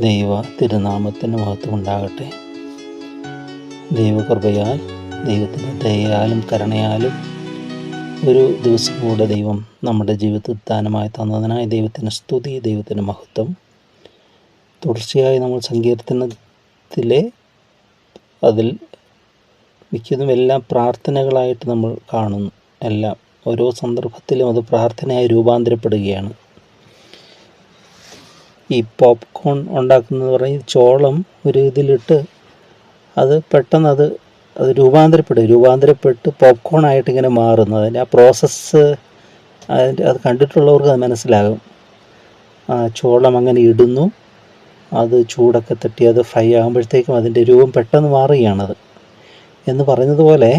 ദൈവ തിരുനാമത്തിന് മഹത്വമുണ്ടാകട്ടെ ദൈവകൃപയാൽ ദൈവത്തിന്റെ ദയയാലും കരുണയാലും ഒരു ദിവസം കൂടെ ദൈവം നമ്മുടെ ജീവിതത്തിൽ ദാനമായി തന്നതിനായി ദൈവത്തിന് സ്തുതി ദൈവത്തിന് മഹത്വം. തുടർച്ചയായി നമ്മൾ സങ്കീർത്തനത്തിലെ അതിൽ മിക്കതും എല്ലാം പ്രാർത്ഥനകളായിട്ട് നമ്മൾ കാണുന്നു. എല്ലാം ഓരോ സന്ദർഭത്തിലും അത് പ്രാർത്ഥനയായി രൂപാന്തരപ്പെടുകയാണ്. ഈ പോപ്കോൺ ഉണ്ടാക്കുന്നത് പറയും ചോളം ഒരു ഇതിലിട്ട് അത് പെട്ടെന്ന് അത് അത് രൂപാന്തരപ്പെടും രൂപാന്തരപ്പെട്ട് പോപ്കോൺ ആയിട്ട് ഇങ്ങനെ മാറുന്നത് അതിന്റെ ആ പ്രോസസ്സ് അതിന്റെ അത് കണ്ടിട്ടുള്ളവർക്ക് അത് മനസ്സിലാകും. ചോളം അങ്ങനെ ഇടുന്നു. അത് ചൂടൊക്കെ തട്ടി അത് ഫ്രൈ ആകുമ്പോഴത്തേക്കും അതിന്റെ രൂപം പെട്ടെന്ന് മാറുകയാണത് എന്ന് പറഞ്ഞതുപോലെ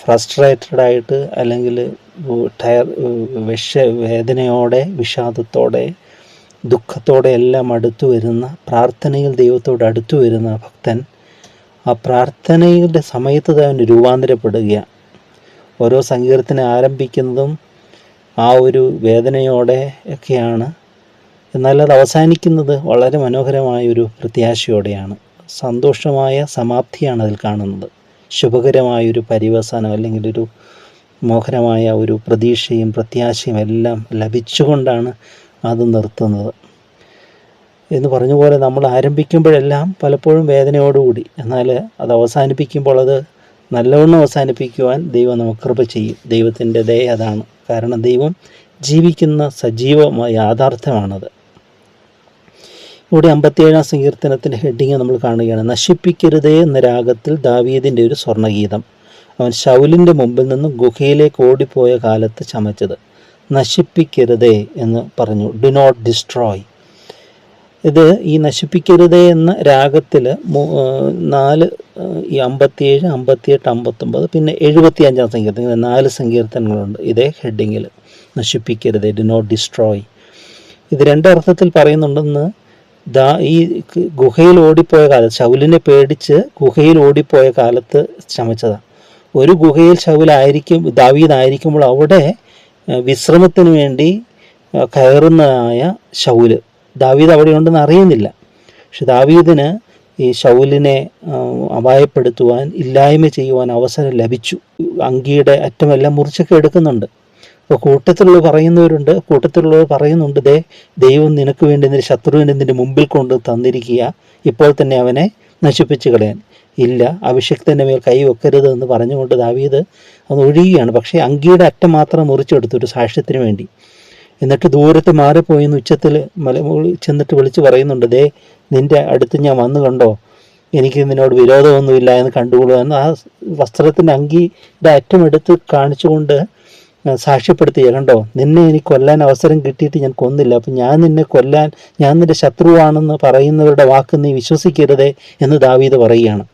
ഫ്രസ്ട്രേറ്റഡ് ആയിട്ട് അല്ലെങ്കിൽ ടയർ വിഷ വേദനയോടെ വിഷാദത്തോടെ ദുഃഖത്തോടെ എല്ലാം അടുത്തു വരുന്ന പ്രാർത്ഥനയിൽ ദൈവത്തോട് അടുത്തു വരുന്ന ഭക്തൻ ആ പ്രാർത്ഥനയുടെ സമയത്ത് തന്നെ രൂപാന്തരപ്പെടുകയാണ്. ഓരോ സങ്കീർത്തനം ആരംഭിക്കുന്നതും ആ ഒരു വേദനയോടെ ഒക്കെയാണ്. എന്നാൽ അത് അവസാനിക്കുന്നത് വളരെ മനോഹരമായ ഒരു പ്രത്യാശയോടെയാണ്. സന്തോഷമായ സമാപ്തിയാണ് അതിൽ കാണുന്നത്. ശുഭകരമായൊരു പരിവസാനം അല്ലെങ്കിൽ ഒരു മോഹനമായ ഒരു പ്രതീക്ഷയും പ്രത്യാശയും എല്ലാം ലഭിച്ചുകൊണ്ടാണ് അത് നിർത്തുന്നത്. എന്ന് പറഞ്ഞ പോലെ നമ്മൾ ആരംഭിക്കുമ്പോഴെല്ലാം പലപ്പോഴും വേദനയോടുകൂടി. എന്നാൽ അത് അവസാനിപ്പിക്കുമ്പോൾ അത് നല്ലവണ്ണം അവസാനിപ്പിക്കുവാൻ ദൈവം നമുക്ക് കൃപ ചെയ്യും. ദൈവത്തിന്റെ ദയ അതാണ്. കാരണം ദൈവം ജീവിക്കുന്ന സജീവമായ യാഥാർത്ഥ്യമാണത്. ഇവിടെ അമ്പത്തിയേഴാം സങ്കീർത്തനത്തിന്റെ ഹെഡിങ് നമ്മൾ കാണുകയാണ്. നശിപ്പിക്കരുതേ എന്ന രാഗത്തിൽ ദാവീദിന്റെ ഒരു സ്വർണഗീതം അവൻ ശൗലിന്റെ മുമ്പിൽ നിന്നും ഗുഹയിലേക്ക് ഓടിപ്പോയ കാലത്ത് ചമച്ചത്. നശിപ്പിക്കരുതേ എന്ന് പറഞ്ഞു. ഡു നോട്ട് ഡിസ്ട്രോയ് ഇത് ഈ നശിപ്പിക്കരുതേ എന്ന രാഗത്തിൽ നാല് ഈ അമ്പത്തിയേഴ് അമ്പത്തിയെട്ട് അമ്പത്തൊമ്പത് പിന്നെ എഴുപത്തി അഞ്ചാം സങ്കീർത്തനം നാല് സങ്കീർത്തനങ്ങളുണ്ട് ഇതേ ഹെഡിങ്ങിൽ നശിപ്പിക്കരുതേ ഡു നോട്ട് ഡിസ്ട്രോയ് ഇത് രണ്ടർത്ഥത്തിൽ പറയുന്നുണ്ടെന്ന് ദാ ഈ ഗുഹയിൽ ഓടിപ്പോയ കാലത്ത് ശൗലിനെ പേടിച്ച് ഗുഹയിൽ ഓടിപ്പോയ കാലത്ത് ശ്രമിച്ചതാണ് ഒരു ഗുഹയിൽ ശൗലായിരിക്കും ദാവീദായിരിക്കുമ്പോൾ അവിടെ വിശ്രമത്തിന് വേണ്ടി കയറുന്നതായ ശൗൽ. ദാവീദ് അവിടെ ഉണ്ടെന്ന് അറിയുന്നില്ല. പക്ഷെ ദാവീദിന് ഈ ഷൗലിനെ അപായപ്പെടുത്തുവാൻ ഇല്ലായ്മ ചെയ്യുവാൻ അവസരം ലഭിച്ചു. അങ്കിയുടെ അറ്റമെല്ലാം മുറിച്ചൊക്കെ എടുക്കുന്നുണ്ട്. അപ്പോൾ കൂട്ടത്തിലുള്ളവർ പറയുന്നവരുണ്ട് കൂട്ടത്തിലുള്ളവർ പറയുന്നുണ്ട് ദേ ദൈവം നിനക്ക് വേണ്ടി നിന്റെ ശത്രുവിനെ നിന്റെ മുമ്പിൽ കൊണ്ട് തന്നിരിക്കുക ഇപ്പോൾ തന്നെ അവനെ നശിപ്പിച്ചു കളയാൻ. ഇല്ല അഭിഷക്തന്റെ മേൽ കൈ വെക്കരുത് എന്ന് പറഞ്ഞുകൊണ്ട് ദാവീദ് അത് ഒഴിയുകയാണ് പക്ഷേ അങ്കിയുടെ അറ്റം മാത്രം മുറിച്ചെടുത്തു ഒരു സാക്ഷ്യത്തിന് വേണ്ടി. എന്നിട്ട് ദൂരത്ത് മാറിപ്പോയിന്ന് ഉച്ചത്തിൽ മലമുകളിൽ ചെന്നിട്ട് വിളിച്ച് പറയുന്നുണ്ട് ദേ നിന്റെ അടുത്ത് ഞാൻ വന്നു കണ്ടോ? എനിക്ക് നിന്നോട് വിരോധമൊന്നുമില്ല എന്ന് കണ്ടുകൊള്ളൂ എന്ന് ആ വസ്ത്രത്തിന്റെ അങ്കിയുടെ അറ്റം എടുത്ത് കാണിച്ചുകൊണ്ട് സാക്ഷ്യപ്പെടുത്തിയ കണ്ടോ നിന്നെ എനിക്ക് കൊല്ലാൻ അവസരം കിട്ടിയിട്ട് ഞാൻ കൊന്നില്ല. അപ്പം ഞാൻ നിന്നെ കൊല്ലാൻ ഞാൻ നിന്റെ ശത്രുവാണെന്ന് പറയുന്നവരുടെ വാക്ക് നീ വിശ്വസിക്കരുതേ എന്ന് ദാവീദ് പറയുകയാണ്.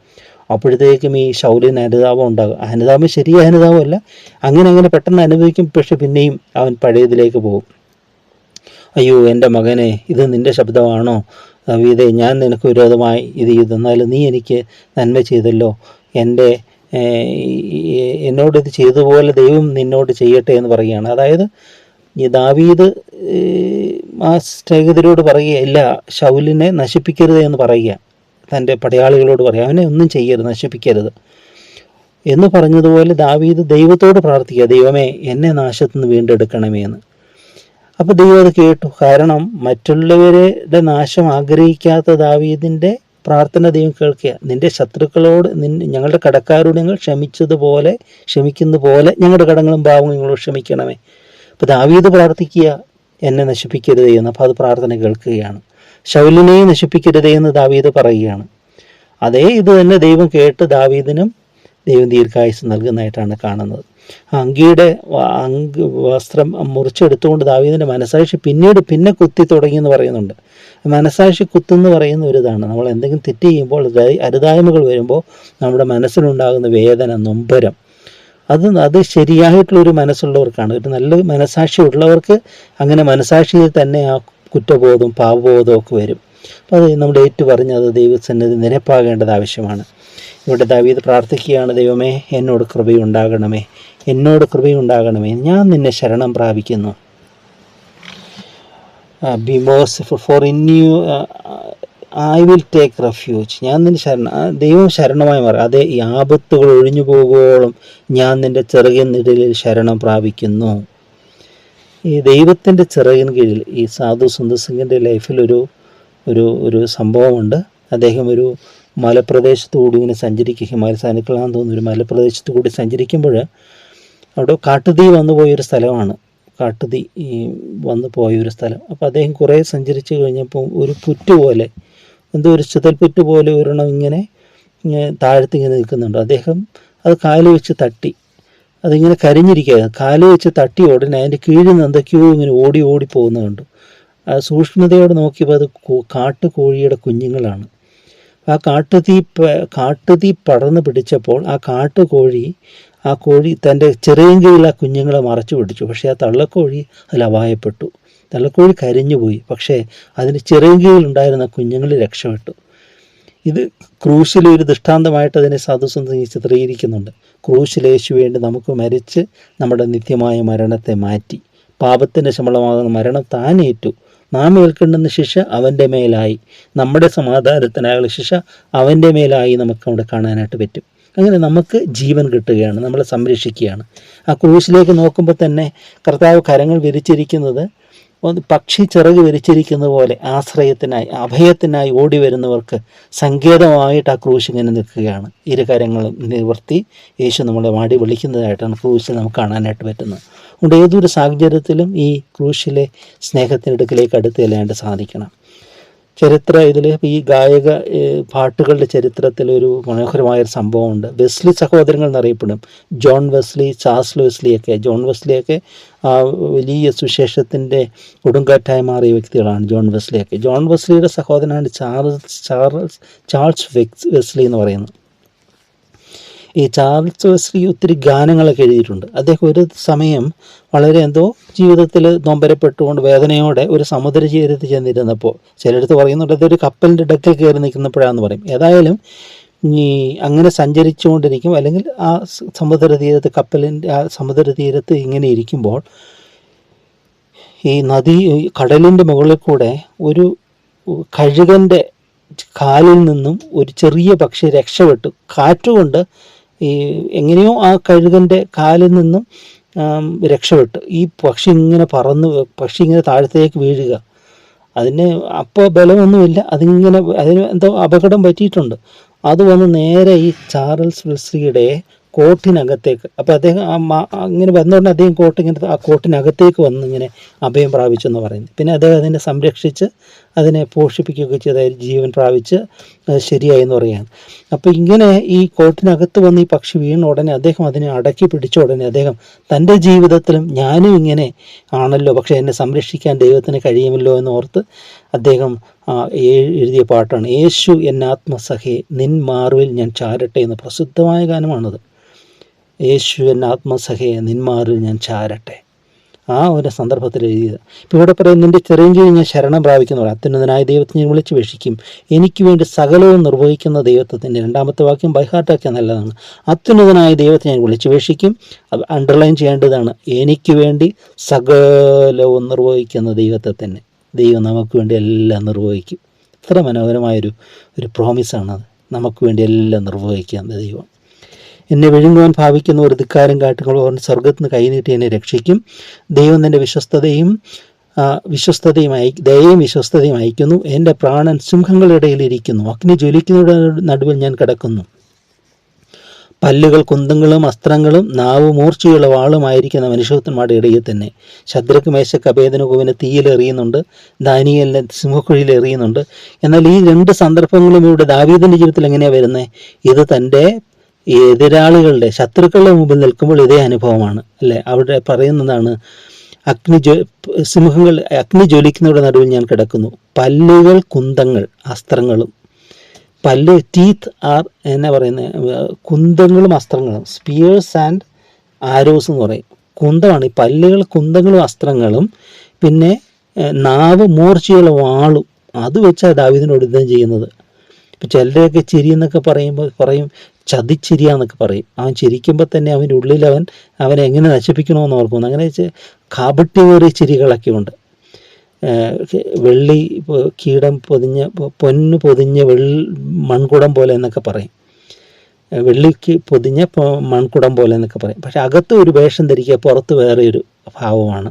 അപ്പോഴത്തേക്കും ഈ ശൗലിന് അനുതാപം ഉണ്ടാകും. അനുതാപം ശരിയായ അനുതാപമല്ല. അങ്ങനെ അങ്ങനെ പെട്ടെന്ന് അനുഭവിക്കും. പക്ഷെ പിന്നെയും അവൻ പഴയതിലേക്ക് പോകും. അയ്യോ എന്റെ മകനെ ഇത് നിന്റെ ശബ്ദമാണോ? ദാവീദേ ഞാൻ നിനക്ക് വിരോധമായി ഇത് ചെയ്തെന്നാലും നീ എനിക്ക് നന്മ ചെയ്തല്ലോ. എന്റെ എന്നോട് ഇത് ചെയ്തതുപോലെ ദൈവം നിന്നോട് ചെയ്യട്ടെ എന്ന് പറയുകയാണ്. അതായത് ഈ ദാവീദ് ആ സ്നേഹിതരോട് പറയുക ഇല്ല ശൗലിനെ നശിപ്പിക്കരുത് എന്ന് പറയുക തന്റെ പടയാളികളോട് പറയുക അവനെ ഒന്നും ചെയ്യരുത് നശിപ്പിക്കരുത്. എന്ന് പറഞ്ഞതുപോലെ ദാവീദ് ദൈവത്തോട് പ്രാർത്ഥിക്കുക ദൈവമേ എന്നെ നാശത്തുനിന്ന് വീണ്ടെടുക്കണമേ എന്ന്. അപ്പോൾ ദൈവം അത് കേട്ടു. കാരണം മറ്റുള്ളവരുടെ നാശം ആഗ്രഹിക്കാത്ത ദാവീദിന്റെ പ്രാർത്ഥന ദൈവം കേൾക്കുക. നിന്റെ ശത്രുക്കളോട് നിൻ ഞങ്ങളുടെ കടക്കാരോട് ഞങ്ങൾ ക്ഷമിച്ചതുപോലെ ക്ഷമിക്കുന്ന പോലെ ഞങ്ങളുടെ കടങ്ങളും ഭാവങ്ങളും ഞങ്ങളോട് ക്ഷമിക്കണമേ. അപ്പോൾ ദാവീദ് പ്രാർത്ഥിക്കുക എന്നെ നശിപ്പിക്കരുതേ എന്ന്. അപ്പോൾ അത് പ്രാർത്ഥന കേൾക്കുകയാണ്. ശൗലിനെ നശിപ്പിക്കരുതേ എന്ന് ദാവീദ് പറയുകയാണ്. അതേ ഇത് തന്നെ ദൈവം കേട്ട് ദാവീദിനും ദൈവം ദീർഘായുസ് നൽകുന്നതായിട്ടാണ് കാണുന്നത്. അങ്കിയുടെ അങ്ക് വസ്ത്രം മുറിച്ചെടുത്തുകൊണ്ട് ദാവീദിന്റെ മനസാക്ഷി പിന്നീട് പിന്നെ കുത്തി തുടങ്ങി എന്ന് പറയുന്നുണ്ട്. മനസാക്ഷി കുത്തെന്ന് പറയുന്ന ഒരു ഇതാണ്. നമ്മൾ എന്തെങ്കിലും തെറ്റ് ചെയ്യുമ്പോൾ അരുതായ്മകൾ വരുമ്പോൾ നമ്മുടെ മനസ്സിലുണ്ടാകുന്ന വേദന നൊമ്പരം അത് അത് ശരിയായിട്ടുള്ളൊരു മനസ്സുള്ളവർക്കാണ്. ഒരു നല്ല മനസാക്ഷി ഉള്ളവർക്ക് അങ്ങനെ മനസാക്ഷിയിൽ തന്നെ ആ കുറ്റബോധവും പാപബോധവും ഒക്കെ വരും. അപ്പോൾ അത് നമ്മുടെ ഏറ്റു പറഞ്ഞ് അത് ദൈവസന്നിധി നിരപ്പാകേണ്ടത് ആവശ്യമാണ്. ഇവിടെ ദാവീദ് പ്രാർത്ഥിക്കുകയാണ് ദൈവമേ എന്നോട് കൃപയുണ്ടാകണമേ എന്നോട് കൃപയുണ്ടാകണമേ ഞാൻ നിന്നെ ശരണം പ്രാപിക്കുന്നു. Be merciful for in you I will take refuge ഞാൻ നിന്റെ ശരണം ദൈവം ശരണമായി മാറി. അതെ ഈ ആപത്തുകൾ ഒഴിഞ്ഞു പോകുവോളം ഞാൻ നിന്റെ ചെറുകിൻ നിഴലിൽ ശരണം പ്രാപിക്കുന്നു. ഈ ദൈവത്തിന്റെ ചെറുകിൻ കീഴിൽ ഈ സാധു സുന്ദർ സിംഗിന്റെ ലൈഫിൽ ഒരു ഒരു സംഭവമുണ്ട്. അദ്ദേഹം ഒരു മലപ്രദേശത്ത് കൂടി ഇങ്ങനെ സഞ്ചരിക്കുക ഹിമാലയ സാനുക്കളാന്ന് തോന്നുന്നു ഒരു മലപ്രദേശത്തു കൂടി സഞ്ചരിക്കുമ്പോൾ അവിടെ കാട്ടുതീ വന്നു പോയൊരു സ്ഥലമാണ്. കാട്ടുതീ വന്നു പോയൊരു സ്ഥലം. അപ്പോൾ അദ്ദേഹം കുറേ സഞ്ചരിച്ച് കഴിഞ്ഞപ്പോൾ ഒരു പുറ്റ് പോലെ എന്തോ ഒരു ചിതൽപുറ്റ് പോലെ ഒരെണ്ണം ഇങ്ങനെ താഴ്ത്തിങ്ങനെ നിൽക്കുന്നുണ്ട്. അദ്ദേഹം അത് കാൽ വെച്ച് തട്ടി. അതിങ്ങനെ കരിഞ്ഞിരിക്കുകയായിരുന്നു കാൽ വെച്ച് തട്ടി ഉടനെ അതിന്റെ കീഴിൽ നിന്ന് എന്തൊക്കെയോ ഇങ്ങനെ ഓടി ഓടി ആ സൂക്ഷ്മതയോടെ നോക്കിയപ്പോൾ അത് കാട്ടുകോഴിയുടെ കുഞ്ഞുങ്ങളാണ്. ആ കാട്ടുതീ കാട്ടുതീ പടർന്നു പിടിച്ചപ്പോൾ ആ കാട്ടുകോഴി ആ കോഴി തന്റെ ചെറിയ കീഴിൽ ആ കുഞ്ഞുങ്ങളെ മറച്ചു പിടിച്ചു. പക്ഷേ ആ തള്ളക്കോഴി അതിൽ അപായപ്പെട്ടു. തള്ളക്കോഴി കരിഞ്ഞുപോയി. പക്ഷേ അതിന് ചെറിയ കീഴിലുണ്ടായിരുന്ന കുഞ്ഞുങ്ങൾ രക്ഷപ്പെട്ടു. ഇത് ക്രൂശിലെ ഒരു ദൃഷ്ടാന്തമായിട്ട് അതിനെ സാധുസന്ധി ചിത്രീകരിക്കുന്നുണ്ട്. ക്രൂശിലേശു വേണ്ടി നമുക്ക് മരിച്ച് നമ്മുടെ നിത്യമായ മരണത്തെ മാറ്റി. പാപത്തിന്റെ ശമ്പളമാകുന്ന മരണം താനേറ്റു. നാം ഏൽക്കേണ്ടുന്ന ശിക്ഷ അവന്റെ മേലായി. നമ്മുടെ സമാധാനത്തിനായുള്ള ശിക്ഷ അവന്റെ മേലായി നമുക്ക് അവിടെ കാണാനായിട്ട് പറ്റും. അങ്ങനെ നമുക്ക് ജീവൻ കിട്ടുകയാണ് നമ്മളെ സംരക്ഷിക്കുകയാണ്. ആ ക്രൂശിലേക്ക് നോക്കുമ്പോൾ തന്നെ കർത്താവ് കരങ്ങൾ വിരിച്ചിരിക്കുന്നത് ഒന്ന് പക്ഷി ചിറക് വിരിച്ചിരിക്കുന്ന പോലെ ആശ്രയത്തിനായി അഭയത്തിനായി ഓടി വരുന്നവർക്ക് സങ്കേതമായിട്ട് ആ ക്രൂശ് ഇങ്ങനെ നിൽക്കുകയാണ്. ഇരു കരങ്ങളും നിവർത്തി യേശു നമ്മളെ വാടി വിളിക്കുന്നതായിട്ടാണ് ക്രൂശിൽ നമുക്ക് കാണാനായിട്ട് പറ്റുന്നത്. അതുകൊണ്ട് ഏതൊരു സാഹചര്യത്തിലും ഈ ക്രൂശിലെ സ്നേഹത്തിനടുക്കിലേക്ക് അടുത്ത് ചെല്ലാനായിട്ട് സാധിക്കണം. ചരിത്ര ഇതിൽ ഈ ഗായക പാട്ടുകളുടെ ചരിത്രത്തിൽ ഒരു മനോഹരമായ ഒരു സംഭവമുണ്ട്. വെസ്ലി സഹോദരങ്ങൾ എന്നറിയപ്പെടും. ജോൺ വെസ്ലി ചാൾസ് വെസ്ലിയൊക്കെ ജോൺ വെസ്ലിയൊക്കെ ആ വലിയ സുശേഷത്തിന്റെ കൊടുങ്കാറ്റായി മാറിയ വ്യക്തികളാണ് ജോൺ വെസ്ലി ഒക്കെ. ജോൺ വെസ്ലിയുടെ സഹോദരനാണ് ചാൾസ് ചാൾസ് ചാൾസ് വെക്സ് വെസ്ലി എന്ന് പറയുന്നത്. ഈ ചാൾസ് വെസ്ലി ഒത്തിരി ഗാനങ്ങളൊക്കെ എഴുതിയിട്ടുണ്ട്. അദ്ദേഹം ഒരു സമയം വളരെ എന്തോ ജീവിതത്തിൽ നൊമ്പരപ്പെട്ടുകൊണ്ട് വേദനയോടെ ഒരു സമുദ്ര തീരത്ത് ചെന്നിരുന്നപ്പോൾ ചിലടത്ത് പറയുന്നുണ്ട് അതൊരു കപ്പലിന്റെ ഡക്കിൽ കയറി നിൽക്കുന്നപ്പോഴാണെന്ന് പറയും. ഏതായാലും ഈ അങ്ങനെ സഞ്ചരിച്ചുകൊണ്ടിരിക്കും. അല്ലെങ്കിൽ ആ സമുദ്ര തീരത്ത് കപ്പലിന്റെ ആ സമുദ്ര തീരത്ത് ഇങ്ങനെ ഇരിക്കുമ്പോൾ ഈ നദി കടലിന്റെ മുകളിൽ കൂടെ ഒരു കഴുകന്റെ കാലിൽ നിന്നും ഒരു ചെറിയ പക്ഷി രക്ഷപ്പെട്ടു. കാറ്റുകൊണ്ട് ഈ എങ്ങനെയോ ആ കഴുകന്റെ കാലിൽ നിന്നും രക്ഷപ്പെട്ടു. ഈ പക്ഷി ഇങ്ങനെ പറന്ന് പക്ഷി ഇങ്ങനെ താഴത്തേക്ക് വീഴുക. അതിന് അപ്പോൾ ബലമൊന്നുമില്ല. അതിങ്ങനെ അതിന് എന്തോ അപകടം പറ്റിയിട്ടുണ്ട്. അത് വന്ന് നേരെ ഈ ചാർൽസ് വിൽസിയുടെ കോട്ടിനകത്തേക്ക്. അപ്പോൾ അദ്ദേഹം അങ്ങനെ വന്നുകൊണ്ട് അദ്ദേഹം കോട്ട് ഇങ്ങനെ ആ കോട്ടിനകത്തേക്ക് വന്ന് ഇങ്ങനെ അഭയം പ്രാപിച്ചു എന്ന് പറയുന്നു. പിന്നെ അദ്ദേഹം അതിനെ സംരക്ഷിച്ച് അതിനെ പോഷിപ്പിക്കുകയൊക്കെ ചെയ്ത് ജീവൻ പ്രാപിച്ച് ശരിയായി എന്ന് പറയുകയാണ്. അപ്പോൾ ഇങ്ങനെ ഈ കോട്ടിനകത്ത് വന്ന് ഈ പക്ഷി വീണ ഉടനെ അദ്ദേഹം അതിനെ അടക്കി പിടിച്ച ഉടനെ അദ്ദേഹം തന്റെ ജീവിതത്തിലും ഞാനും ഇങ്ങനെ ആണല്ലോ പക്ഷേ എന്നെ സംരക്ഷിക്കാൻ ദൈവത്തിന് കഴിയുമല്ലോ എന്ന് ഓർത്ത് അദ്ദേഹം എഴുതിയ പാട്ടാണ് യേശു എന്നാത്മസഹേ നിൻ മാർവിൽ ഞാൻ ചാരട്ടെ എന്ന് പ്രസിദ്ധമായ ഗാനമാണത്. യേശു എൻ ആത്മസഹയെ നിന്മാറിൽ ഞാൻ ചാരട്ടെ. ആ ഒരു സന്ദർഭത്തിൽ എഴുതിയത്. ഇപ്പോൾ ഇവിടെ പറയും നിന്റെ ചെറിയ ഞാൻ ശരണം പ്രാപിക്കുന്നവർ അത്യുന്നതനായ ദൈവത്തെ ഞാൻ വിളിച്ചു വീക്ഷിക്കും. എനിക്ക് വേണ്ടി സകലവും നിർവഹിക്കുന്ന ദൈവത്വത്തിന്റെ രണ്ടാമത്തെ വാക്യം ബൈഹാർട്ടാക്കിയ നല്ലതാണ്. അത്യുന്നതനായ ദൈവത്തെ ഞാൻ വിളിച്ചു വീക്ഷിക്കും. അത് അണ്ടർലൈൻ ചെയ്യേണ്ടതാണ്. എനിക്ക് വേണ്ടി സകലവും നിർവഹിക്കുന്ന ദൈവത്തെ തന്നെ ദൈവം നമുക്ക് വേണ്ടി എല്ലാം നിർവഹിക്കും. ഇത്ര മനോഹരമായൊരു ഒരു പ്രോമിസാണത് നമുക്ക് വേണ്ടി എല്ലാം നിർവഹിക്കുക ദൈവം എന്നെ വിഴുങ്ങുവാൻ ഭാവിക്കുന്ന ഒരു ധിക്കാരം കാട്ടുകൾ അവൻ സ്വർഗത്തിൽ നിന്ന് കൈനീട്ടി എന്നെ രക്ഷിക്കും. ദൈവം എന്റെ വിശ്വസ്തതയും വിശ്വസ്തയും അയ ദയയും വിശ്വസ്തതയും അയക്കുന്നു എന്റെ പ്രാണൻ സിംഹങ്ങളുടെ ഇടയിൽ ഇരിക്കുന്നു. അഗ്നി ജ്വലിക്കുന്നവരുടെ നടുവിൽ ഞാൻ കിടക്കുന്നു. പല്ലുകൾ കുന്തങ്ങളും അസ്ത്രങ്ങളും നാവ് മൂർച്ചയുള്ള വാളുമായിരിക്കുന്ന മനുഷ്യത്വന്മാരുടെ ഇടയിൽ തന്നെ. ശദ്രക്ക് മേശക്ക് അഭേദനകുവിനെ തീയിലെറിയുന്നുണ്ട് ദാനിയലിനെ സിംഹക്കുഴിയിൽ എറിയുന്നുണ്ട്. എന്നാൽ ഈ രണ്ട് സന്ദർഭങ്ങളും ഇവിടെ ദാവീദിന്റെ ജീവിതത്തിൽ എങ്ങനെയാണ് വരുന്നത് ഇത് തന്റെ എതിരാളികളുടെ ശത്രുക്കളുടെ മുമ്പിൽ നിൽക്കുമ്പോൾ ഇതേ അനുഭവമാണ് അല്ലേ? അവിടെ പറയുന്നതാണ് അഗ്നി ജ്വ സിംഹങ്ങൾ അഗ്നി ജ്വലിക്കുന്നവരുടെ നടുവിൽ ഞാൻ കിടക്കുന്നു. പല്ലുകൾ കുന്തങ്ങൾ അസ്ത്രങ്ങളും. പല്ല് ടീത്ത് ആർ എന്നാ പറയുന്നത് കുന്തങ്ങളും അസ്ത്രങ്ങളും. സ്പിയേഴ്സ് ആൻഡ് ആരോസ് എന്ന് പറയും. കുന്തമാണ് ഈ പല്ലുകൾ കുന്തങ്ങളും അസ്ത്രങ്ങളും. പിന്നെ നാവ് മൂർച്ചയുള്ള വാളും. അത് വെച്ചാണ് ദാവിദിനോട് യുദ്ധം ചെയ്യുന്നത്. ഇപ്പം ചിലരെയൊക്കെ ചിരി എന്നൊക്കെ പറയുമ്പോൾ പറയും ചതിച്ചിരിയാന്നൊക്കെ പറയും. അവൻ ചിരിക്കുമ്പോൾ തന്നെ അവന്റെ ഉള്ളിൽ അവൻ അവനെ എങ്ങനെ നശിപ്പിക്കണമെന്ന് ഓർക്കുന്നു അങ്ങനെ വെച്ച് കാപട്യമേറിയ ചിരികളൊക്കെ ഉണ്ട്. വെള്ളി കീടം പൊതിഞ്ഞ പൊന്ന് പൊതിഞ്ഞ വെള്ളി മൺകുടം പോലെ എന്നൊക്കെ പറയും. വെള്ളിക്ക് പൊതിഞ്ഞ മൺകുടം പോലെ എന്നൊക്കെ പറയും. പക്ഷെ അകത്ത് ഒരു വേഷം ധരിക്കുക പുറത്ത് വേറെ ഒരു ഭാവമാണ്.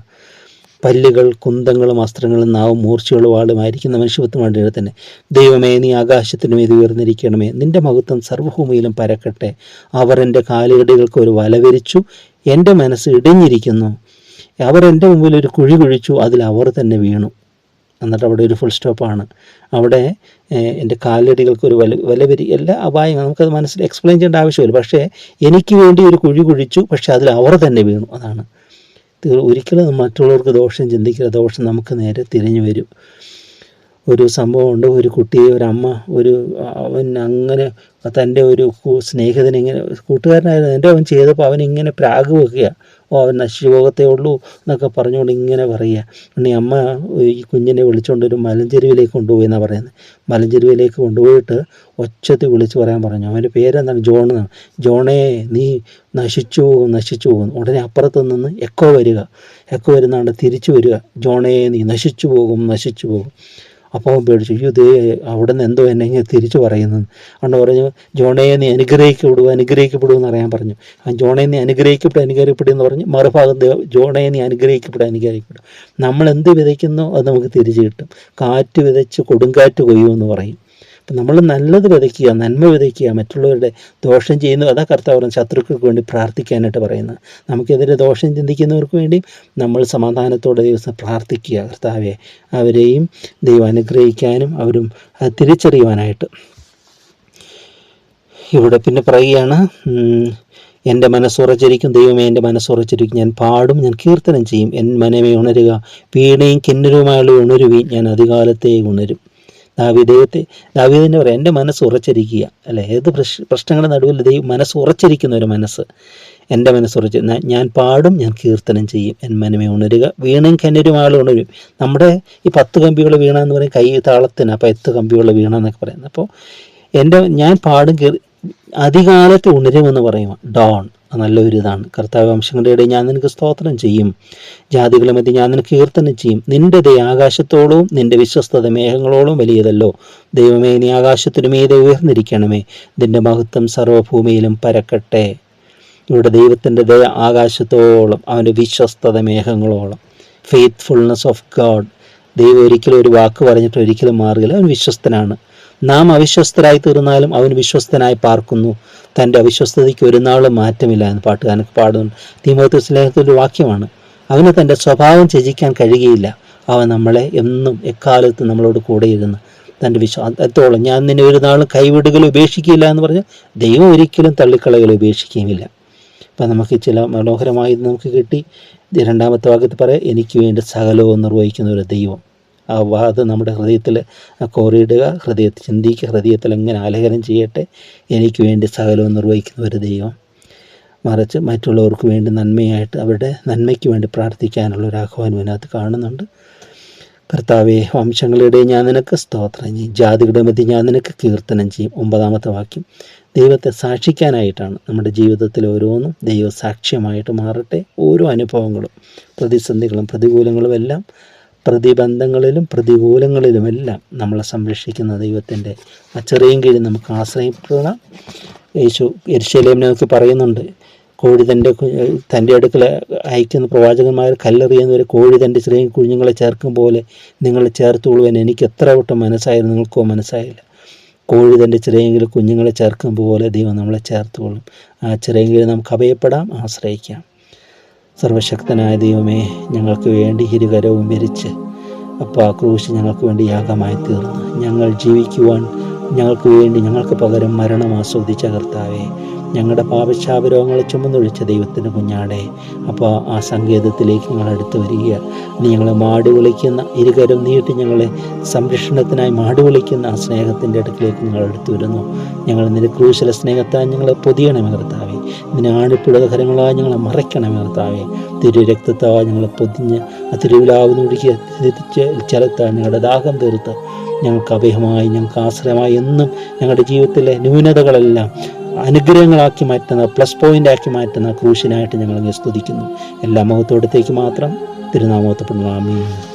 പല്ലുകൾ കുന്തങ്ങളും വസ്ത്രങ്ങളും നാവും മൂർച്ചകളും ആളുമായിരിക്കുന്ന മനുഷ്യത്വമാണ് തന്നെ ദൈവമേ നീ ആകാശത്തിനും ഇത് ഉയർന്നിരിക്കണമേ. നിന്റെ മഹത്വം സർവഭൂമിയിലും പരക്കട്ടെ. അവർ എന്റെ കാലുകടികൾക്ക് ഒരു വല വിരിച്ചു എന്റെ മനസ്സ് ഇടിഞ്ഞിരിക്കുന്നു. അവർ എന്റെ മുമ്പിൽ ഒരു കുഴി കുഴിച്ചു അതിൽ അവർ തന്നെ വീണു. എന്നിട്ട് അവിടെ ഒരു ഫുൾ സ്റ്റോപ്പാണ് അവിടെ എന്റെ കാലടികൾക്ക് ഒരു വല വലവരി എല്ലാ അപായങ്ങൾ നമുക്കത് മനസ്സിൽ എക്സ്പ്ലെയിൻ ചെയ്യേണ്ട ആവശ്യമില്ല. പക്ഷേ എനിക്ക് വേണ്ടി ഒരു കുഴി കുഴിച്ചു പക്ഷേ അതിൽ അവർ തന്നെ വീണു. അതാണ്. ഒരിക്കലും മറ്റുള്ളവർക്ക് ദോഷം ചിന്തിക്കുക ദോഷം നമുക്ക് നേരെ തിരിഞ്ഞു വരും. ഒരു സംഭവമുണ്ട് ഒരു കുട്ടിയെ ഒരു അമ്മ ഒരു അവൻ അങ്ങനെ തന്റെ ഒരു സ്നേഹിതനെ ഇങ്ങനെ കൂട്ടുകാരനായിരുന്നു. എന്റെ അവൻ ചെയ്തപ്പോൾ അവൻ ഇങ്ങനെ പ്രാഗ് വെക്കുകയാണ് ഓ അവൻ നശിച്ചു പോകത്തേ ഉള്ളൂ എന്നൊക്കെ പറഞ്ഞുകൊണ്ട് ഇങ്ങനെ പറയുക. ഉണ്ണി അമ്മ ഈ കുഞ്ഞിനെ വിളിച്ചുകൊണ്ട് ഒരു മലഞ്ചെരുവിലേക്ക് കൊണ്ടുപോയി എന്നാണ് പറയുന്നത്. മലഞ്ചെരുവിലേക്ക് കൊണ്ടുപോയിട്ട് ഒച്ചത്തിൽ വിളിച്ച് പറയാൻ പറഞ്ഞു. അവന്റെ പേരെന്താണ്? ജോൺ എന്നാണ്. ജോണേ നീ നശിച്ചു പോകും നശിച്ചു പോകും. ഉടനെ അപ്പുറത്ത് നിന്ന് എക്കോ വരിക. എക്കോ വരുന്നാണ്ട് തിരിച്ചു വരിക. ജോണേ നീ നശിച്ചു പോകും നശിച്ചു പോകും. അപ്പോൾ അവൻ പേടിച്ചു അയ്യോ ദേ അവിടെ നിന്ന് എന്തോ എന്നെ ഇങ്ങനെ തിരിച്ചു പറയുന്നത് അതുകൊണ്ട് പറഞ്ഞു ജോണയെ നീ അനുഗ്രഹിക്കപ്പെടൂ അനുഗ്രഹിക്കപ്പെടൂ എന്ന് അറിയാൻ പറഞ്ഞു. ആ ജോണയെ നീ അനുഗ്രഹിക്കപ്പെടും അനുഗ്രഹിക്കപ്പെടും എന്ന് പറഞ്ഞ് മറുഭാഗം ജോണയെ നീ അനുഗ്രഹിക്കപ്പെടും അനുഗ്രഹിക്കപ്പെടും. നമ്മൾ എന്ത് വിതയ്ക്കുന്നോ അത് നമുക്ക് തിരിച്ചു കിട്ടും. കാറ്റ് വിതച്ച് കൊടുങ്കാറ്റ് കൊയ്യുമെന്ന് പറയും. അപ്പം നമ്മൾ നല്ലത് വിതയ്ക്കുക നന്മ വിതയ്ക്കുക മറ്റുള്ളവരുടെ ദോഷം ചെയ്യുന്നു അതാ കർത്താവ് ശത്രുക്കൾക്ക് വേണ്ടി പ്രാർത്ഥിക്കാനായിട്ട് പറയുന്നത്. നമുക്കെതിരെ ദോഷം ചിന്തിക്കുന്നവർക്ക് വേണ്ടി നമ്മൾ സമാധാനത്തോടെ ദിവസം പ്രാർത്ഥിക്കുക. കർത്താവെ അവരെയും ദൈവം അനുഗ്രഹിക്കാനും അവരും തിരിച്ചറിയുവാനായിട്ട്. ഇവിടെ പിന്നെ പറയുകയാണ് എന്റെ മനസ്സുറച്ചിരിക്കും ദൈവമേ എന്റെ മനസ്സുറച്ചിരിക്കും ഞാൻ പാടും ഞാൻ കീർത്തനം ചെയ്യും. എൻ മനമേ ഉണരുക. വീണയും കിന്നരുമായുള്ള ഉണരുവി ഞാൻ അധികാലത്തെ ഉണരും. ദാവീദൈവത്തെ ദാവീദിന്റെ പറയാം എന്റെ മനസ്സ് ഉറച്ചിരിക്കുക. അല്ലെ? ഏത് പ്രശ് പ്രശ്നങ്ങളുടെ നടുവിൽ ദൈവം മനസ്സ് ഉറച്ചിരിക്കുന്ന ഒരു മനസ്സ്. എന്റെ മനസ്സ് ഉറച്ച് ഞാൻ- പാടും ഞാൻ കീർത്തനം ചെയ്യും എൻ മനമേ ഉണരുക. വീണയും കന്നരുമായുള്ള ഉണരും. നമ്മുടെ ഈ പത്ത് കമ്പിയുള്ള വീണ എന്ന് പറയും കൈ താളത്തിന് അപ്പോൾ എത്ത് കമ്പിയുള്ള വീണ എന്നൊക്കെ പറയുന്നത്. അപ്പോൾ എന്റെ ഞാൻ പാടും കീർ അധികാലത്ത് ഉണരുമെന്ന് പറയും ഡോൺ നല്ലൊരു ഇതാണ്. കർത്താവ് വംശങ്ങളുടെ ഇടയിൽ ഞാൻ നിനക്ക് സ്തോത്രം ചെയ്യും. ജാതികളെ മധ്യ ഞാൻ നിനക്ക് കീർത്തനം ചെയ്യും. നിന്റെ ദയ ആകാശത്തോളവും നിന്റെ വിശ്വസ്തത മേഘങ്ങളോളം വലിയതല്ലോ. ദൈവമേ നീ ആകാശത്തിനു മീതെ ഉയർന്നിരിക്കണമേ. നിന്റെ മഹത്വം സർവഭൂമിയിലും പരക്കട്ടെ. ഇവിടെ ദൈവത്തിന്റെ ദയ ആകാശത്തോളം അവന്റെ വിശ്വസ്തത മേഘങ്ങളോളം. ഫെയ്ത്ത്ഫുൾനെസ് ഓഫ് ഗാഡ് ദൈവം ഒരിക്കലും ഒരു വാക്ക് പറഞ്ഞിട്ട് ഒരിക്കലും മാറുകയില്ല. അവൻ വിശ്വസ്തനാണ്. നാം അവിശ്വസ്തരായി തീർന്നാലും അവൻ വിശ്വസ്തനായി പാർക്കുന്നു. തന്റെ അവിശ്വസ്തതയ്ക്ക് ഒരു നാളും മാറ്റമില്ല എന്ന് പാട്ടുകാരനൊക്കെ പാടുന്നു തീമോത്തി സ്നേഹത്തിന്റെ വാക്യമാണ്. അവന് തന്റെ സ്വഭാവം ത്യജിക്കാൻ കഴിയുകയില്ല. അവൻ നമ്മളെ എന്നും എക്കാലത്തും നമ്മളോട് കൂടെ ഇരുന്ന് തന്റെ വിശ്വാസത്തോളം ഞാൻ നിന്നെ ഒരു നാളും കൈവിടുകയോ ഉപേക്ഷിക്കില്ല എന്ന് പറഞ്ഞാൽ ദൈവം ഒരിക്കലും തള്ളിക്കളകളോ ഉപേക്ഷിക്കുകയുമില്ല. അപ്പം നമുക്ക് ചില മനോഹരമായി നമുക്ക് കിട്ടി. രണ്ടാമത്തെ വാക്യത്തിൽ പറയാം എനിക്ക് വേണ്ടി സകലവും നിർവഹിക്കുന്ന ഒരു ദൈവം. ആ വാത് നമ്മുടെ ഹൃദയത്തിൽ കോറിയിടുക ഹൃദയത്തിൽ ചിന്തിക്കുക ഹൃദയത്തിൽ എങ്ങനെ ആലേഖനം ചെയ്യട്ടെ എനിക്ക് വേണ്ടി സകലവും നിർവഹിക്കുന്ന ഒരു ദൈവം. മറിച്ച് മറ്റുള്ളവർക്ക് വേണ്ടി നന്മയായിട്ട് അവരുടെ നന്മയ്ക്ക് വേണ്ടി പ്രാർത്ഥിക്കാനുള്ള ഒരു ആഹ്വാനം ഇതിനകത്ത് കാണുന്നുണ്ട്. കർത്താവെ വംശങ്ങളുടെ ഞാൻ നിനക്ക് സ്തോത്രം ചെയ്യും. ജാതികളുടെ മധ്യ ഞാൻ നിനക്ക് കീർത്തനം ചെയ്യും. ഒമ്പതാമത്തെ വാക്യം. ദൈവത്തെ സാക്ഷിക്കാനായിട്ടാണ് നമ്മുടെ ജീവിതത്തിൽ ഓരോന്നും. ദൈവ സാക്ഷ്യമായിട്ട് മാറട്ടെ. ഓരോ അനുഭവങ്ങളും പ്രതിസന്ധികളും പ്രതികൂലങ്ങളും എല്ലാം പ്രതിബന്ധങ്ങളിലും പ്രതികൂലങ്ങളിലുമെല്ലാം നമ്മളെ സംരക്ഷിക്കുന്ന ദൈവത്തിന്റെ ആ ചെറിയ കീഴിൽ നമുക്ക് ആശ്രയിപ്പെടാം യേശു എരിശലേം നമുക്ക് പറയുന്നുണ്ട് കോഴി തന്റെ തന്റെ അടുക്കൽ അയക്കുന്ന പ്രവാചകന്മാർ കല്ലെറിയുന്നവരെ കോഴി തന്റെ ചെറിയ കുഞ്ഞുങ്ങളെ ചേർക്കും പോലെ നിങ്ങളെ ചേർത്തുകൊള്ളുവാൻ എനിക്ക് എത്ര വട്ടം മനസ്സായിരുന്നു നിങ്ങൾക്കോ മനസ്സായില്ല. കോഴി തന്റെ ചെറിയെങ്കിലും കുഞ്ഞുങ്ങളെ ചേർക്കും പോലെ ദൈവം നമ്മളെ ചേർത്തുകൊള്ളും ആ ചെറിയെങ്കിലും നമുക്ക് അഭയപ്പെടാം ആശ്രയിക്കാം. സർവശക്തനായ ദൈവമേ ഞങ്ങൾക്ക് വേണ്ടി ഇരുകരവും വിരിച്ച് അപ്പോൾ ആ ക്രൂശ് ഞങ്ങൾക്ക് വേണ്ടി യാഗമായി തീർന്നു. ഞങ്ങൾ ജീവിക്കുവാൻ ഞങ്ങൾക്ക് വേണ്ടി ഞങ്ങൾക്ക് പകരം മരണം ആസ്വദിച്ച കർത്താവെ ഞങ്ങളുടെ പാപശാപരോഗങ്ങളെ ചുമന്നൊഴിച്ച ദൈവത്തിന്റെ കുഞ്ഞാടെ അപ്പോൾ ആ സങ്കേതത്തിലേക്ക് ഞങ്ങൾ അടുത്ത് വരിക. ഇനി ഞങ്ങളെ മാടി വിളിക്കുന്ന ഇരുകരം നീട്ടി ഞങ്ങളെ സംരക്ഷണത്തിനായി മാടി വിളിക്കുന്ന ആ സ്നേഹത്തിന്റെ അടുക്കിലേക്ക് ഞങ്ങൾ അടുത്ത് വരുന്നു. ഞങ്ങൾ നിന്റെ ക്രൂശല സ്നേഹത്താൽ ഞങ്ങളെ പൊതിയണമേ കർത്താവേ. നിന്നെ കരങ്ങളായി ഞങ്ങളെ മറയ്ക്കണമേ കർത്താവെ. തിരു രക്തത്താൽ ഞങ്ങളെ പൊതിഞ്ഞ് ആ ഒഴുകിയ തിരിച്ച് ചെലത്താൽ ഞങ്ങളുടെ ദാഹം തീർത്ത്. ഞങ്ങൾക്ക് അഭയമായി ഞങ്ങൾക്ക് ആശ്രയമായി എന്നും ഞങ്ങളുടെ ജീവിതത്തിലെ ന്യൂനതകളെല്ലാം അനുഗ്രഹങ്ങളാക്കി മാറ്റുന്ന പ്ലസ് പോയിന്റ് ആക്കി മാറ്റുന്ന ക്രൂശിനായിട്ട് ഞങ്ങൾ സ്തുതിക്കുന്നു. എല്ലാ മുഖത്തോടത്തേക്ക് മാത്രം തിരുനാമോത്തപ്പെടുന്നു ആമീൻ.